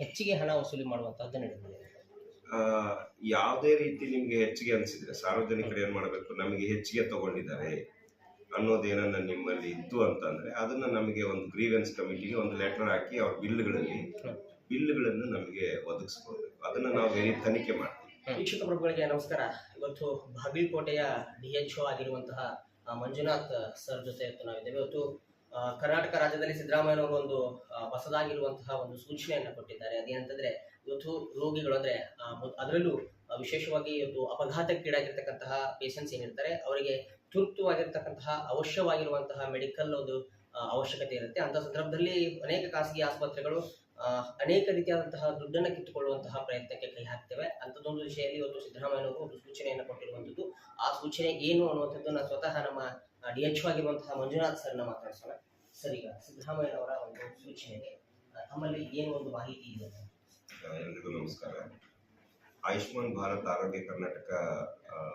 ಹೆಚ್ಚಿಗೆ ಹಣ ವಸೂಲಿ ಮಾಡುವಂತಹದ್ದು ನಡೆದಿದೆ. ಯಾವುದೇ ರೀತಿ ನಿಮ್ಗೆ ಹೆಚ್ಚಿಗೆ ಅನಿಸಿದ್ರೆ ಸಾರ್ವಜನಿಕರು ಏನ್ ಮಾಡಬೇಕು? ನಮಗೆ ಹೆಚ್ಚಿಗೆ ತಗೊಂಡಿದ್ದಾರೆ ಅನ್ನೋದೇನನ್ನ ನಿಮ್ಮಲ್ಲಿ ಇತ್ತು ಅಂತಂದ್ರೆ ಅದನ್ನ ನಮಗೆ ಒಂದು ಗ್ರೀವೆನ್ಸ್ ಕಮಿಟಿಗೆ ಒಂದು ಲೆಟರ್ ಹಾಕಿ ಅವ್ರ ಬಿಲ್ಗಳಲ್ಲಿ ಬಿಲ್ಗಳನ್ನು ನಮಗೆ ಒದಗಿಸ್ಕೊಳ್ಬೇಕು ಅದನ್ನ ನಾವು ತನಿಖೆ ಮಾಡ್ತೀವಿ. ವೀಕ್ಷಕ ಪ್ರಭುಗಳಿಗೆ ನಮಸ್ಕಾರ. ಇವತ್ತು ಬಾಗಲಕೋಟೆಯ ಡಿ ಎಚ್ ಆಗಿರುವಂತಹ ಮಂಜುನಾಥ್ ಸರ್ ಜೊತೆ ಇವತ್ತು ನಾವಿದ್ದೇವೆ. ಇವತ್ತು ಕರ್ನಾಟಕ ರಾಜ್ಯದಲ್ಲಿ ಸಿದ್ದರಾಮಯ್ಯನವರು ಒಂದು ಹೊಸದಾಗಿರುವಂತಹ ಒಂದು ಸೂಚನೆಯನ್ನು ಕೊಟ್ಟಿದ್ದಾರೆ. ಅದೇನಂತಂದ್ರೆ ಇವತ್ತು ರೋಗಿಗಳು ಅಂದ್ರೆ ಅದರಲ್ಲೂ ವಿಶೇಷವಾಗಿ ಒಂದು ಅಪಘಾತಕ್ಕೀಡಾಗಿರ್ತಕ್ಕಂತಹ ಪೇಷಂಟ್ಸ್ ಏನಿರ್ತಾರೆ, ಅವರಿಗೆ ತುರ್ತುವಾಗಿರ್ತಕ್ಕಂತಹ ಅವಶ್ಯವಾಗಿರುವಂತಹ ಮೆಡಿಕಲ್ ಒಂದು ಅವಶ್ಯಕತೆ ಇರುತ್ತೆ. ಅಂತ ಸಂದರ್ಭದಲ್ಲಿ ಅನೇಕ ಖಾಸಗಿ ಆಸ್ಪತ್ರೆಗಳು ಅನೇಕ ರೀತಿಯಾದಂತಹ ದುಡ್ಡನ್ನು ಕಿತ್ತುಕೊಳ್ಳುವಂತಹ ಪ್ರಯತ್ನಕ್ಕೆ ಕೈ ಹಾಕ್ತೇವೆ. ಅಂಥದ್ದೊಂದು ವಿಷಯದಲ್ಲಿ ಇವತ್ತು ಸಿದ್ದರಾಮಯ್ಯನವರು ಒಂದು ಸೂಚನೆಯನ್ನು ಕೊಟ್ಟಿರುವಂಥದ್ದು. ಆ ಸೂಚನೆ ಏನು ಅನ್ನುವಂಥದ್ದನ್ನ ಸ್ವತಃ ನಮ್ಮ ಡಿ ಎಚ್ ಆಗಿರುವಂತಹ ಮಂಜುನಾಥ್ ಸರ್ನ ಮಾತಾಡ್ಸೋಣ. ಸರ್, ಈಗ ಸಿದ್ದರಾಮಯ್ಯನವರ ಒಂದು ಸೂಚನೆಗೆ ತಮ್ಮಲ್ಲಿ ಏನು ಒಂದು ಮಾಹಿತಿ ಇದೆ? ಎಲ್ಲರಿಗೂ ನಮಸ್ಕಾರ. ಆಯುಷ್ಮಾನ್ ಭಾರತ್ ಆರೋಗ್ಯ ಕರ್ನಾಟಕ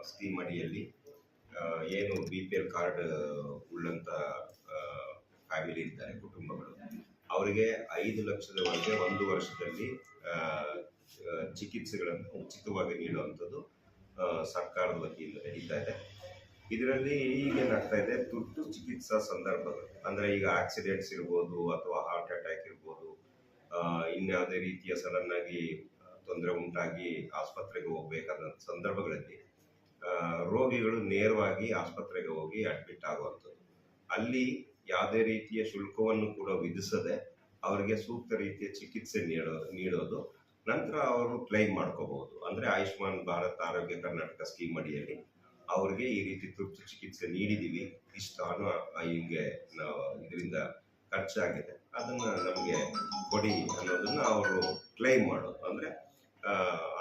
ಸ್ಕೀಮ್ ಅಡಿಯಲ್ಲಿ ಏನು ಬಿ ಪಿ ಎಲ್ ಕಾರ್ಡ್ ಉಳ್ಳಂತ ಫ್ಯಾಮಿಲಿ ಇದ್ದಾರೆ, ಕುಟುಂಬಗಳು. ಅವರಿಗೆ ಐದು ಲಕ್ಷದವರೆಗೆ ಒಂದು ವರ್ಷದಲ್ಲಿ ಚಿಕಿತ್ಸೆಗಳನ್ನು ಉಚಿತವಾಗಿ ನೀಡುವಂಥದ್ದು ಸರ್ಕಾರದ ವತಿಯಿಂದ ನಡೀತಾ ಇದೆ. ಇದರಲ್ಲಿ ಈಗೇನಾಗ್ತಾ ಇದೆ? ತುರ್ತು ಚಿಕಿತ್ಸಾ ಸಂದರ್ಭದಲ್ಲಿ ಅಂದ್ರೆ ಈಗ ಆಕ್ಸಿಡೆಂಟ್ಸ್ ಇರ್ಬೋದು ಅಥವಾ ಹಾರ್ಟ್ ಅಟ್ಯಾಕ್ ಇರ್ಬೋದು ಇನ್ಯಾವುದೇ ರೀತಿಯ ಸಡನ್ ಆಗಿ ತೊಂದರೆ ಉಂಟಾಗಿ ಆಸ್ಪತ್ರೆಗೆ ಹೋಗಬೇಕಾದ ಸಂದರ್ಭಗಳಲ್ಲಿ ರೋಗಿಗಳು ನೇರವಾಗಿ ಆಸ್ಪತ್ರೆಗೆ ಹೋಗಿ ಅಡ್ಮಿಟ್ ಆಗುವಂಥದ್ದು. ಅಲ್ಲಿ ಯಾವುದೇ ರೀತಿಯ ಶುಲ್ಕವನ್ನು ಕೂಡ ವಿಧಿಸದೆ ಅವರಿಗೆ ಸೂಕ್ತ ರೀತಿಯ ಚಿಕಿತ್ಸೆ ನೀಡೋ, ನೀಡೋದು. ನಂತರ ಅವರು ಕ್ಲೈಮ್ ಮಾಡ್ಕೋಬಹುದು. ಅಂದ್ರೆ ಆಯುಷ್ಮಾನ್ ಭಾರತ್ ಆರೋಗ್ಯ ಕರ್ನಾಟಕ ಸ್ಕೀಮ್ ಅಡಿಯಲ್ಲಿ ಅವ್ರಿಗೆ ಈ ರೀತಿ ತುರ್ತು ಚಿಕಿತ್ಸೆ ನೀಡಿದೀವಿ. ಇಷ್ಟು ಹಣ ಹಿಂಗೆ ನಾವು ಇದರಿಂದ ಖರ್ಚಾಗಿದೆ. ಅದನ್ನ ನಮಗೆ ಕೊಡಿ ಅನ್ನೋದನ್ನ ಅವರು ಕ್ಲೈಮ್ ಮಾಡೋದು. ಅಂದ್ರೆ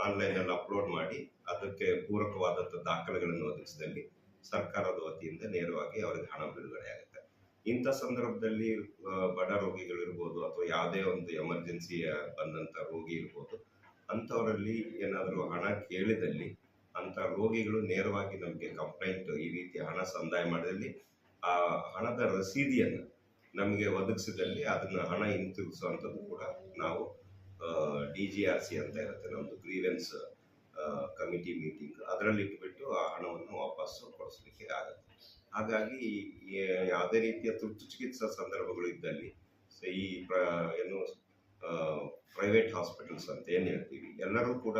ಆನ್ಲೈನ್ ಅಲ್ಲಿ ಅಪ್ಲೋಡ್ ಮಾಡಿ, ಅದಕ್ಕೆ ಪೂರಕವಾದಂಥ ದಾಖಲೆಗಳನ್ನು ಒದಗಿಸಿದಲ್ಲಿ ಸರ್ಕಾರದ ವತಿಯಿಂದ ನೇರವಾಗಿ ಅವರಿಗೆ ಹಣ ಬಿಡುಗಡೆ ಆಗುತ್ತೆ. ಇಂಥ ಸಂದರ್ಭದಲ್ಲಿ ಬಡ ಬಡ ರೋಗಿಗಳಿರ್ಬೋದು ಅಥವಾ ಯಾವುದೇ ಒಂದು ಎಮರ್ಜೆನ್ಸಿ ಬಂದಂತ ರೋಗಿ ಇರ್ಬೋದು, ಅಂಥವರಲ್ಲಿ ಏನಾದರೂ ರೋಗಿಗಳು ನೇರವಾಗಿ ನಮಗೆ ಕಂಪ್ಲೇಂಟ್ ಈ ರೀತಿ ಹಣ ಸಂದಾಯ ಮಾಡಿದಲ್ಲಿ ಆ ಹಣದ ರಸೀದಿಯನ್ನು ನಮಗೆ ಒದಗಿಸಿದಲ್ಲಿ ಅದನ್ನ ಹಣ ಹಿಂತಿರುಗಿಸುವಂಥದ್ದು ಕೂಡ ನಾವು ಡಿ ಜಿ ಆರ್ ಸಿ ಅಂತ ಇರುತ್ತೆ ನಮ್ಮದು ಗ್ರೀವೆನ್ಸ್ ಕಮಿಟಿ ಮೀಟಿಂಗ್ ಅದರಲ್ಲಿ ಇಟ್ಬಿಟ್ಟು ಆ ಹಣವನ್ನು ವಾಪಸ್ಸು ಕೊಡಿಸ್ಲಿಕ್ಕೆ ಆಗುತ್ತೆ. ಹಾಗಾಗಿ ಯಾವುದೇ ರೀತಿಯ ತುರ್ತು ಚಿಕಿತ್ಸಾ ಸಂದರ್ಭಗಳು ಇದ್ದಲ್ಲಿ ಈ ಪ್ರ, ಏನು ಪ್ರೈವೇಟ್ ಹಾಸ್ಪಿಟಲ್ಸ್ ಅಂತ ಏನು ಹೇಳ್ತೀವಿ, ಎಲ್ಲರೂ ಕೂಡ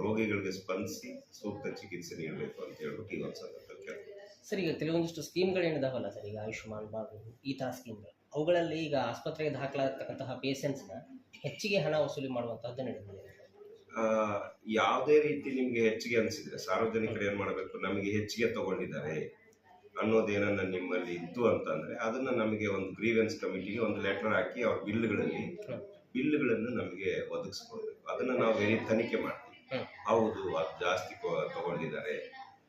ರೋಗಿಗಳಿಗೆ ಸ್ಪಂದಿಸಿ ಸೂಕ್ತ ಚಿಕಿತ್ಸೆ ನೀಡಬೇಕು ಅಂತ ಹೇಳ್ಬಿಟ್ಟು ಈ ಒಂದು ಸಂದರ್ಭದಲ್ಲಿ ಕೇಳ್ತೀನಿ. ಸರ್ ಈಗ ಕೆಲವೊಂದಿಷ್ಟು ಸ್ಕೀಮ್ಗಳು ಏನಿದಾವಲ್ಲ ಸರ್ ಈಗ ಆಯುಷ್ಮಾನ್ ಭಾರತ್ ಈ ಥರ ಸ್ಕೀಮ್ಗಳು ಅವುಗಳಲ್ಲಿ ಈಗ ಆಸ್ಪತ್ರೆಗೆ ದಾಖಲಾಗತಕ್ಕಂತಹ ಪೇಷೆಂಟ್ಸ್ನ ಹೆಚ್ಚಿಗೆ ಹಣ ವಸೂಲಿ ಮಾಡುವಂತಹದ್ದು ನಡೆದಿದೆ ಯಾವುದೇ ರೀತಿ ನಿಮಗೆ ಹೆಚ್ಚಿಗೆ ಅನಿಸಿದ್ರೆ ಸಾರ್ವಜನಿಕರು ಏನು ಮಾಡಬೇಕು ನಮಗೆ ಹೆಚ್ಚಿಗೆ ತಗೊಂಡಿದ್ದಾರೆ ಅನ್ನೋದೇನನ್ನ ನಿಮ್ಮಲ್ಲಿ ಇತ್ತು ಅಂತಂದ್ರೆ ಅದನ್ನ ನಮಗೆ ಒಂದು ಗ್ರೀವೆನ್ಸ್ ಕಮಿಟಿಗೆ ಒಂದು ಲೆಟರ್ ಹಾಕಿ ಅವ್ರ ಬಿಲ್ಗಳಲ್ಲಿ. ಬಿಲ್ಗಳನ್ನು ನಮಗೆ ಒದಗಿಸ್ಕೊಡ್ಬೇಕು ಅದನ್ನ ನಾವು ವೆರಿ ತನಿಖೆ ಮಾಡ್ತೀವಿ. ಹೌದು ಅದು ಜಾಸ್ತಿ ತಗೊಂಡಿದ್ದಾರೆ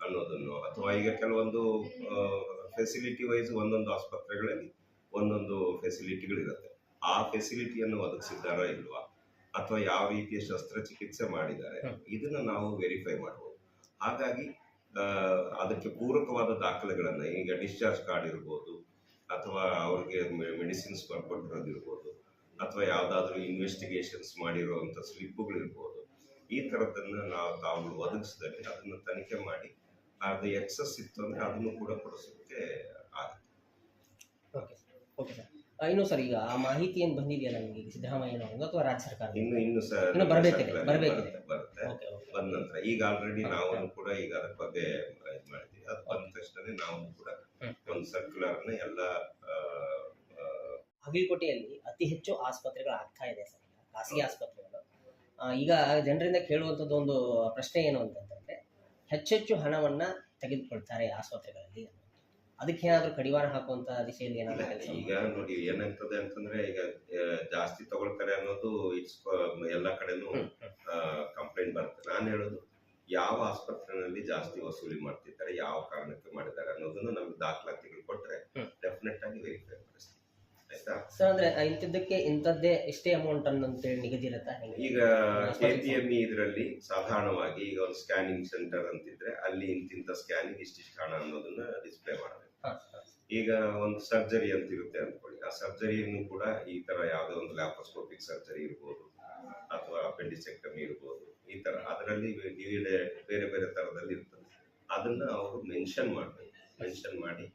ಅನ್ನೋದನ್ನು. ಅಥವಾ ಈಗ ಕೆಲವೊಂದು ಫೆಸಿಲಿಟಿ ವೈಸ್ ಒಂದೊಂದು ಆಸ್ಪತ್ರೆಗಳಲ್ಲಿ ಒಂದೊಂದು ಫೆಸಿಲಿಟಿಗಳಿರುತ್ತೆ ಆ ಫೆಸಿಲಿಟಿಯನ್ನು ಒದಗಿಸಿದ್ದಾರಾ ಇಲ್ವಾ? ಅಥವಾ ಯಾವ ರೀತಿಯ ಶಸ್ತ್ರಚಿಕಿತ್ಸೆ ಮಾಡಿದ್ದಾರೆ. ಇದನ್ನ ನಾವು ವೆರಿಫೈ ಮಾಡಬಹುದು ಹಾಗಾಗಿ ಅದಕ್ಕೆ ಪೂರಕವಾದ ದಾಖಲೆಗಳನ್ನ ಈಗ ಡಿಸ್ಚಾರ್ಜ್ ಕಾರ್ಡ್ ಇರ್ಬೋದು ಅಥವಾ ಅವ್ರಿಗೆ ಮೆಡಿಸಿನ್ಸ್ ಬರ್ಕೊಟ್ಟಿರೋದಿರ್ಬೋದು ಅಥವಾ ಯಾವುದಾದ್ರೂ ಇನ್ವೆಸ್ಟಿಗೇಷನ್ಸ್ ಮಾಡಿರುವಂತ ಸ್ಲಿಪ್ಗಳಿರ್ಬೋದು ಈ ತರದನ್ನ ನಾವು ತಾವು ಒದಗಿಸಿದಲ್ಲಿ ಅದನ್ನ ತನಿಖೆ ಮಾಡಿ ಅದು ಎಕ್ಸಸ್ ಇತ್ತು ಅಂದ್ರೆ ಅದನ್ನು ಕೂಡ ಕೊಡಿಸೋದಕ್ಕೆ ಆಗುತ್ತೆ. ಓಕೆ ಓಕೆ ಸರ್ ಇನ್ನು ಸರ್ ಈಗ ಆ ಮಾಹಿತಿ ಏನು ಬಂದಿದೆಯಲ್ಲ ನಿಮಗೆ ಸಿದ್ದರಾಮಯ್ಯನವರಿಂದ ಅಥವಾ ರಾಜ್ಯ ಸರ್ಕಾರ ಇನ್ನು ಇನ್ನು ಸರ್ ಇನ್ನು ಬರಬೇಕಿದೆ ಬರಬೇಕಿದೆ. ಬರುತ್ತೆ, ಬಂದ ನಂತರ ಈಗ ಆಲ್ರೆಡಿ ನಾವು ಕೂಡ ಈಗ ಅದರ ಬಗ್ಗೆ ಇದು ಮಾಡಿದ್ವಿ. ಅದು ಬಂದ ತಕ್ಷಣ ನಾವು ಕೂಡ ಒಂದು ಸರ್ಕ್ಯುಲರ್ನ ಎಲ್ಲ ಬಾಗಲಕೋಟೆಯಲ್ಲಿ ಅತಿ ಹೆಚ್ಚು ಆಸ್ಪತ್ರೆಗಳು ಆಗ್ತಾ ಇದೆ ಸರ್ ಖಾಸಗಿ ಆಸ್ಪತ್ರೆಗಳು. ಈಗ ಜನರಿಂದ ಕೇಳುವಂಥದ್ದು ಒಂದು ಪ್ರಶ್ನೆ ಏನು ಅಂತಂದರೆ ಹೆಚ್ಚೆಚ್ಚು ಹಣವನ್ನ ತೆಗೆದುಕೊಳ್ತಾರೆ ಆಸ್ಪತ್ರೆಗಳಲ್ಲಿ. ಅದಕ್ಕೆ ಏನಾದರೂ ಕಡಿವಾಣ ಹಾಕುವಂತ ದಿಶೆಯಲ್ಲಿ ಏನಾದರೂ ಈಗ ನೋಡಿ ಏನಾಗ್ತದೆ ಅಂತಂದ್ರೆ ಈಗ ಜಾಸ್ತಿ ತಗೊಳ್ತಾರೆ ಅನ್ನೋದು ಇಟ್ಸ್ ಎಲ್ಲ ಕಡೆನೂ ಕಂಪ್ಲೇಂಟ್ ಬರುತ್ತೆ. ನಾನು ಹೇಳೋದು ಯಾವ ಆಸ್ಪತ್ರೆನಲ್ಲಿ ಜಾಸ್ತಿ ವಸೂಲಿ ಮಾಡ್ತಿದ್ದಾರೆ ಯಾವ ಕಾರಣಕ್ಕೆ ಮಾಡಿದ್ದಾರೆ ಅನ್ನೋದನ್ನು ನಮ್ಗೆ ದಾಖಲಾತಿಗಳು ಕೊಟ್ರೆ ಹ್ಮ್. ಡೆಫಿನೆಟ್ ಆಗಿ ವೆರಿಫೈ ಮಾಡಿಸ್ತೀವಿ ಸರ್ ಅಂದ್ರೆ ಇಂಥದ್ದಕ್ಕೆ ಇಂಥದ್ದೇ ಇಷ್ಟೇ ಅಮೌಂಟ್ ಅಂತೇಳಿ ನಿಗದಿ ಇರುತ್ತಾ ಈಗ ಕೆ ಪಿ ಎಂ ಇದರಲ್ಲಿ ಸಾಧಾರಣವಾಗಿ ಈಗ ಒಂದು ಸ್ಕ್ಯಾನಿಂಗ್ ಸೆಂಟರ್ ಅಂತಿದ್ರೆ ಅಲ್ಲಿ ಇಂತಿಂತ ಸ್ಕ್ಯಾನಿಂಗ್ ಇಷ್ಟಿಷ್ಟು ಹಣ ಅನ್ನೋದನ್ನ ಡಿಸ್ಪ್ಲೇ ಮಾಡಬೇಕು. ಈಗ ಒಂದು ಸರ್ಜರಿ ಅಂತ ಇರುತ್ತೆ ಅನ್ಕೊಳ್ಳಿ. ಆ ಸರ್ಜರಿಯನ್ನು ಕೂಡ ಈ ತರ ಯಾವುದೋ ಒಂದು ಲ್ಯಾಪ್ರೋಸ್ಕೋಪಿಕ್ ಸರ್ಜರಿ ಇರ್ಬೋದು ಅಥವಾ ಅಪೆಂಡಿಸೆಕ್ಟಮಿ ಇರ್ಬೋದು ಈ ತರ. ಅದರಲ್ಲಿ ಬೇರೆ ಬೇರೆ ತರದಲ್ಲಿ ಇರ್ತದೆ. ಅದನ್ನ ಅವರು ಮೆನ್ಷನ್ ಮಾಡಬೇಕು. ಮೆನ್ಷನ್ ಮಾಡಿ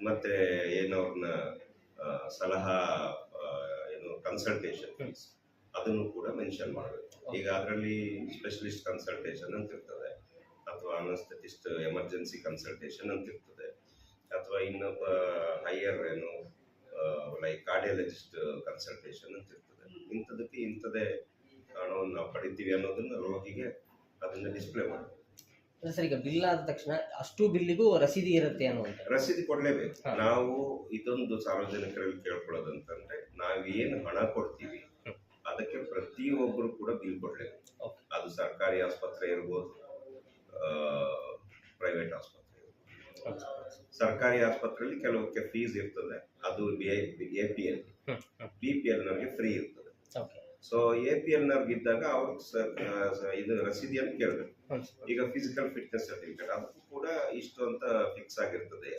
ಮತ್ತೆ ಏನು ಅವ್ರನ್ನ ಆ, ಸಲಹಾ ಏನು ಕನ್ಸಲ್ಟೇಷನ್ ಫೀಸ್ ಅದನ್ನು ಕೂಡ ಮೆನ್ಷನ್ ಮಾಡಬೇಕು. ಈಗ ಅದರಲ್ಲಿ ಸ್ಪೆಷಲಿಸ್ಟ್ ಕನ್ಸಲ್ಟೇಷನ್ ಅಂತ ಇರ್ತದೆ ಅಥವಾ ಅನಸ್ಥೆಟಿಸ್ಟ್ ಎಮರ್ಜೆನ್ಸಿ ಕನ್ಸಲ್ಟೇಷನ್ ಅಂತ ಇರ್ತದೆ ಅಥವಾ ಇನ್ನೊಬ್ಬ ಹೈಯರ್ ಏನು ಲೈಕ್ ಕಾರ್ಡಿಯಾಲಜಿಸ್ಟ್ ಕನ್ಸಲ್ಟೇಷನ್ ಅಂತ ಇರ್ತದೆ ಇಂಥದಕ್ಕೆ ಇಂಥದೇ ಹಣವನ್ನು ನಾವು ಪಡಿತೀವಿ ಅನ್ನೋದನ್ನು ರೋಗಿಗೆ ಅದನ್ನು ಡಿಸ್ಪ್ಲೇ ಮಾಡಬೇಕು. ಸರ್ ಈಗ ಬಿಲ್ ಆದ ತಕ್ಷಣ ಅಷ್ಟು ಬಿಲ್ಲಿಗೂ ರಸೀದಿ ಇರುತ್ತೆ ಅನ್ನುವಂಥ ರಸೀದಿ ಕೊಡಲೇಬೇಕು. ನಾವು ಇದೊಂದು ಸಾರ್ವಜನಿಕರಲ್ಲಿ ಕೇಳ್ಕೊಳ್ಳೋದಂತಂದ್ರೆ ನಾವೇನು ಹಣ ಕೊಡ್ತೀವಿ ಅದಕ್ಕೆ ಪ್ರತಿಯೊಬ್ಬರು ಕೂಡ ಬಿಲ್ ಕೊಡಲೇಬೇಕು. ಅದು ಸರ್ಕಾರಿ ಆಸ್ಪತ್ರೆ ಇರ್ಬೋದು ಪ್ರೈವೇಟ್ ಆಸ್ಪತ್ರೆ ಸರ್ಕಾರಿ ಆಸ್ಪತ್ರೆಯಲ್ಲಿ ಕೆಲವಕ್ಕೆ ಫೀಸ್ ಇರ್ತದೆ. ಅದು A P L. B P L ನಮಗೆ ಫ್ರೀ ಇರ್ತದೆ. ಸೊ ಎ ಪಿ ಎಲ್ ನವ್ರಿಗೆ ಇದ್ದಾಗ ಅವ್ರು ಸ- ಆ, ಸ- ಇದು ರಸೀದಿಯನ್ನು ಕೇಳಬೇಕು. ಈಗ ಫಿಸಿಕಲ್ ಫಿಟ್ನೆಸ್ ಸರ್ಟಿಫಿಕೇಟ್ ಅದು ಕೂಡ ಇಷ್ಟು ಅಂತ ಫಿಕ್ಸ್ ಆಗಿರ್ತದೆ